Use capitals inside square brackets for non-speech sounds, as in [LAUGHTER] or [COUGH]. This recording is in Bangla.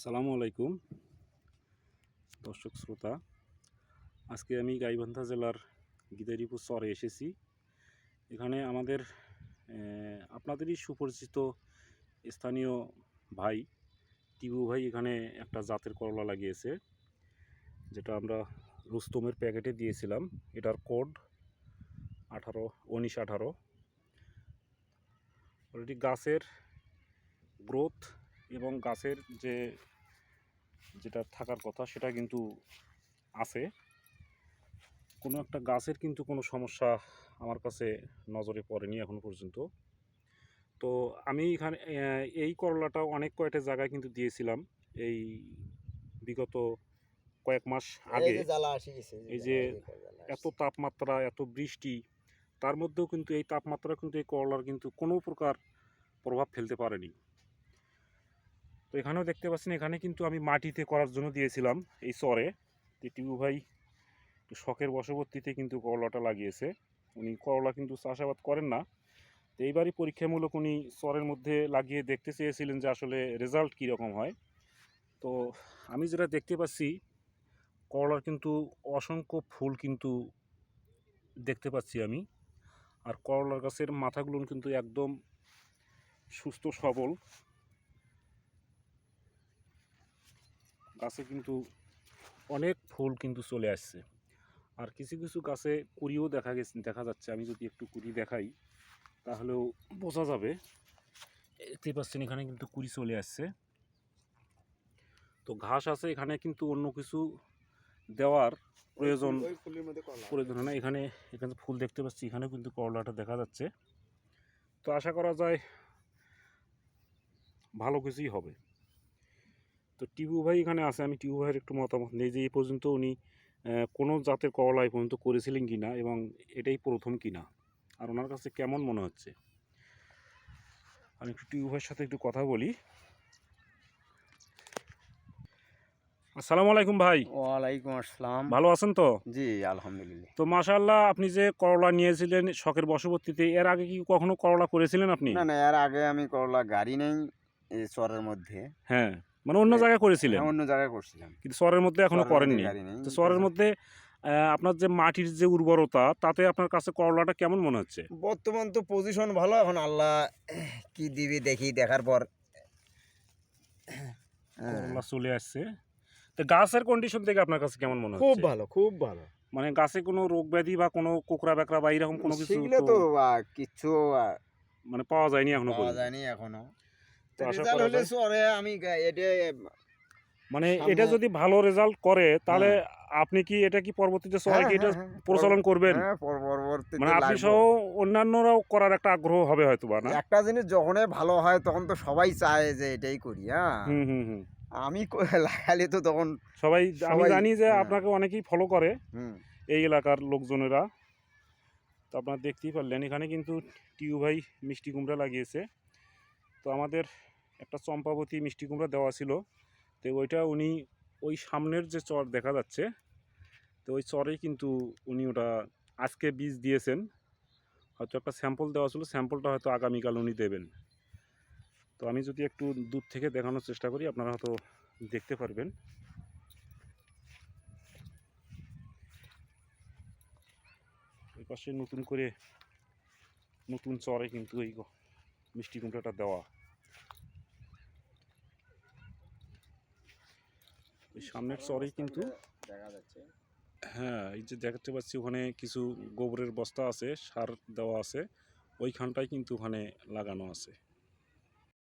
আসসালামু আলাইকুম, দর্শক শ্রোতা। আজকে আমি গাইবান্ধা জেলার গিদারিপুর চরে এসেছি। এখানে আমাদের আপনাদেরই সুপরিচিত স্থানীয় ভাই টিবু ভাই এখানে একটা জাতের করলা লাগিয়েছে, যেটা আমরা রুস্তমের প্যাকেটে দিয়েছিলাম। এটার কোড আঠারো, উনিশ, আঠারো। অলরেডি গাছের গ্রোথ এবং গাছের যে যেটা থাকার কথা সেটা কিন্তু আছে। কোনো একটা গাছের কিন্তু কোনো সমস্যা আমার কাছে নজরে পড়েনি এখনও পর্যন্ত। তো আমি এখানে এই করলাটা অনেক কয়টা জায়গায় কিন্তু দিয়েছিলাম। এই বিগত কয়েক মাস আগে। এই যে এত তাপমাত্রা এত বৃষ্টি তার মধ্যেও কিন্তু এই তাপমাত্রা কিন্তু এই করলার কিন্তু কোনো প্রকার প্রভাব ফেলতে পারেনি। তো এখানেও দেখতে পাচ্ছেন, এখানে কিন্তু আমি মাটিতে করার জন্য দিয়েছিলাম এই তো টিবু ভাই শখের বশবর্তীতে কিন্তু করলাটা লাগিয়েছে। উনি করলা কিন্তু চাষাবাদ করেন না। তো এইবারই পরীক্ষামূলক উনি চরের মধ্যে লাগিয়ে দেখতে চেয়েছিলেন যে আসলে রেজাল্ট কীরকম হয়। তো আমি যেটা দেখতে পাচ্ছি, করলার কিন্তু অসংখ্য ফুল কিন্তু দেখতে পাচ্ছি আমি। আর করলার গাছের মাথাগুলো কিন্তু একদম সুস্থ সবল। গাছে কিন্তু অনেক ফুল কিন্তু চলে আসছে। আর কিছু কিছু গাছে কুড়িও দেখা গেছে দেখা যাচ্ছে। আমি যদি একটু কুড়ি দেখাই তাহলেও বোঝা যাবে। দেখতে পাচ্ছেন এখানে কিন্তু কুড়ি চলে আসছে। তো ঘাস আছে এখানে কিন্তু অন্য কিছু দেওয়ার প্রয়োজন প্রয়োজন হয় না। এখানে এখানে ফুল দেখতে পাচ্ছি এখানে কিন্তু করলাটা দেখা যাচ্ছে। তো আশা করা যায় ভালো কিছুই হবে। তো টিবু ভাই এখানে আছে আমি টিবু ভাইয়ের একটু মতামত নেই যে এই পর্যন্ত উনি কোনো জাতের করলা এই পর্যন্ত করেছিলেন কি না এবং এটাই প্রথম কি না আর ওনার কাছে কেমন মনে হচ্ছে? আমি একটু টিবু ভাইয়ের সাথে একটু কথা বলি। আসসালামু আলাইকুম ভাই। ওয়ালাইকুম আসসালাম। ভালো আছেন তো? জি আলহামদুলিল্লাহ। তো মাশাল্লাহ আপনি যে করলা নিয়েছিলেন শখের বশবর্তীতে এর আগে কি কখনো করলা করেছিলেন আপনি? না না এর আগে আমি করলা গাড়ি নেই এই চরের মধ্যে। হ্যাঁ। মানে অন্য জায়গায় করেছিলেন। হ্যাঁ, অন্য জায়গায় করছিলাম। কিন্তু চরের মধ্যে এখনও করেননি। তো চরের মধ্যে আপনার যে মাটির যে উর্বরতা তাতে আপনার কাছে করলাটা কেমন মনে হচ্ছে? বর্তমান তো পজিশন ভালো। এখন আল্লাহ কি দিবি দেখি দেখার পর। হ্যাঁ, করলা চলে আসছে। তো গাছের কন্ডিশন থেকে আপনার কাছে কেমন মনে হচ্ছে? খুব ভালো খুব ভালো। মানে গাছে কোনো রোগ ব্যাধি বা কোনো কোকড়া বেকড়া বা এরকম কোনো কিছু তো কিচ্ছু মানে পাওয়া যায়নি এখনও পাওয়া যায়নি এখনও। তো আশা রেজাল্ট করা হলে চরে আমি এটা মানে এটা যদি ভালো রেজাল্ট করে তাহলে আপনি কি এটা কি পরবর্তীতে চরে কি হ্যাঁ, এটা হ্যাঁ, হ্যাঁ, প্রচলন করবেন? হ্যাঁ মানে আপনি সহ অন্যান্যরাও করার একটা আগ্রহ হবে হয়তো বা না? একটা জিনিস যখনই ভালো হয় তখন তো সবাই চায় যে এটাই করি হ্যাঁ। হুম হুম হুম। আমি [LAUGHS] লাগালে তো তখন সবাই আমি জানি যে হ্যাঁ। আপনাকে অনেকেই ফলো করে এই এলাকার লোকজনেরা। তো আপনারা দেখতেই পারলেন এখানে কিন্তু টিউ ভাই মিষ্টি কুমড়া লাগিয়েছে। তো আমাদের একটা চম্পাবতী মিষ্টি কুমড়া দেওয়া ছিল। তো ওইটা উনি ওই সামনের যে চর দেখা যাচ্ছে, তো ওই চরেই কিন্তু উনি ওটা আজকে বীজ দিয়েছেন। হয়তো একটা স্যাম্পল দেওয়া ছিল, স্যাম্পলটা হয়তো আগামীকাল উনি দেবেন। তো আমি যদি একটু দূর থেকে দেখানোর চেষ্টা করি, আপনারা হয়তো দেখতে পারবেন। এই পাশে নতুন করে নতুন চরে কিন্তু এই মিষ্টি কুমড়াটা দেওয়া। সামনের চরে কিন্তু দেখা যাচ্ছে। হ্যাঁ এই যে দেখতে পাচ্ছি ওখানে কিছু গোবরের বস্তা আছে সার দেওয়া আছে ওইখানটায় কিন্তু ওখানে লাগানো আছে।